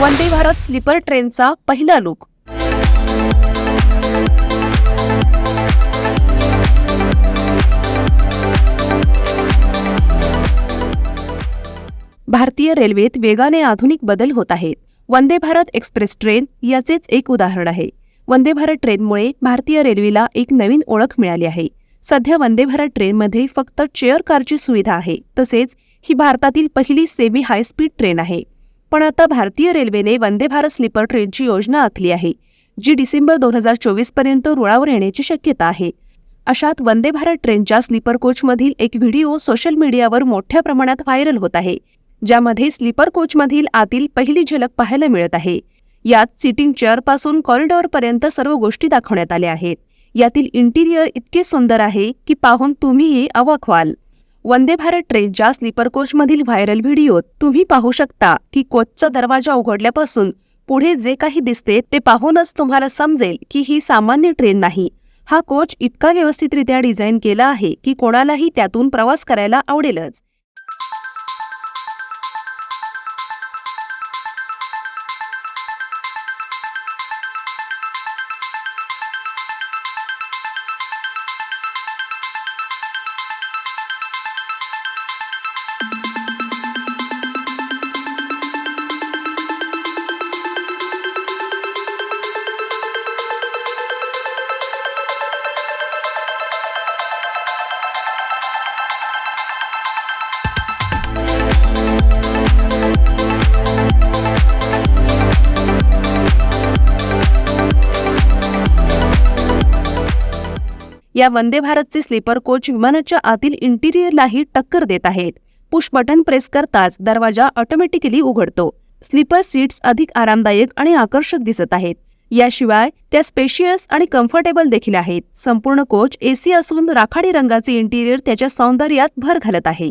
Vande Bharat sleeper ट्रेनचा पहिला look. भारतीय रेल्वेत वेगाने आधुनिक बदल होत आहेत. वंदे भारत एक्सप्रेस ट्रेन याचेच एक उदाहरण आहे. वंदे भारत ट्रेनमुळे भारतीय रेल्वेला एक नवीन ओळख मिळाली आहे. सध्या वंदे भारत ट्रेनमध्ये फक्त चेअर कारची सुविधा आहे. तसेच ही भारतातील पहिली सेमी हाय स्पीड ट्रेन आहे. पण आता भारतीय रेल्वेने वंदे भारत स्लीपर ट्रेनची योजना आखली आहे जी डिसेंबर दोन हजार चोवीसपर्यंत रुळावर येण्याची शक्यता आहे. अशात वंदे भारत ट्रेनच्या स्लीपर कोचमधील एक व्हिडिओ सोशल मीडियावर मोठ्या प्रमाणात व्हायरल होत आहे ज्यामध्ये स्लीपर कोचमधील आतील पहिली झलक पाहायला मिळत आहे. यात सिटिंग चेअरपासून कॉरिडॉरपर्यंत सर्व गोष्टी दाखवण्यात आल्या आहेत. यातील इंटिरियर इतके सुंदर आहे की पाहून तुम्हीही अवाक व्हाल. वंदे भारत ट्रेनच्या स्लीपर कोचमधील व्हायरल व्हिडिओत तुम्ही पाहू शकता. की कोचचा दरवाजा उघडल्यापासून पुढे जे काही दिसते ते पाहूनच तुम्हाला समजेल की ही सामान्य ट्रेन नाही. हा कोच इतका व्यवस्थितरित्या डिझाईन केला आहे की कोणालाही त्यातून प्रवास करायला आवडेलच. या वंदे भारतचे स्लीपर कोच विमानाच्या आतील इंटिरियरलाही टक्कर देत आहेत. पुश बटन प्रेस करताच दरवाजा ऑटोमॅटिकली उघडतो. स्लीपर सीट्स अधिक आरामदायक आणि आकर्षक दिसत आहेत. याशिवाय त्या स्पेशियस आणि कम्फर्टेबल देखील आहेत. संपूर्ण कोच एसी असून राखाडी रंगाचे इंटिरियर त्याच्या सौंदर्यात भर घालत आहे.